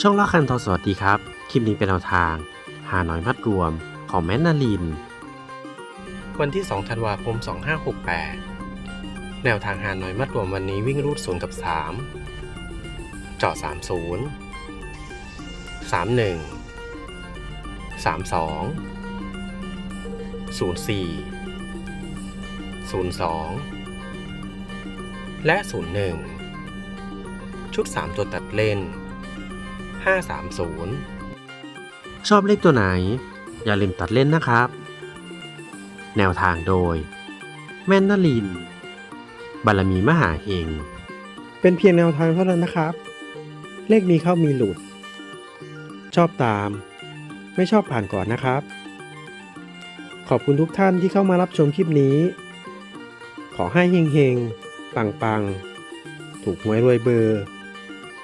ช่องละคันทอสวัสดีครับ คลิปนี้เป็นแนวทาง หาหน่อยมัดรวมของแมนนาลิน วันที่ 2 ธันวาคม 2568 แนวทางหาหน่อยมัดรวมวันนี้วิ่งรูด0กับ 3 เจาะ30 31 32 04 02และ 01 ชุด 3 ตัวตัดเล่น 530 ชอบเลขตัวไหน อย่าลืมตัดเล่นนะครับ แนวทางโดย แม่นนลิน บารมีมหาเฮงเป็นเพียงแนวทางเท่านั้นนะครับ เลขมีเข้ามีหลุด ชอบตาม ไม่ชอบผ่านก่อนนะครับ ขอบคุณทุกท่านที่เข้ามารับชมคลิปนี้ ขอให้เฮงๆปังๆถูกหวยรวยเบอร์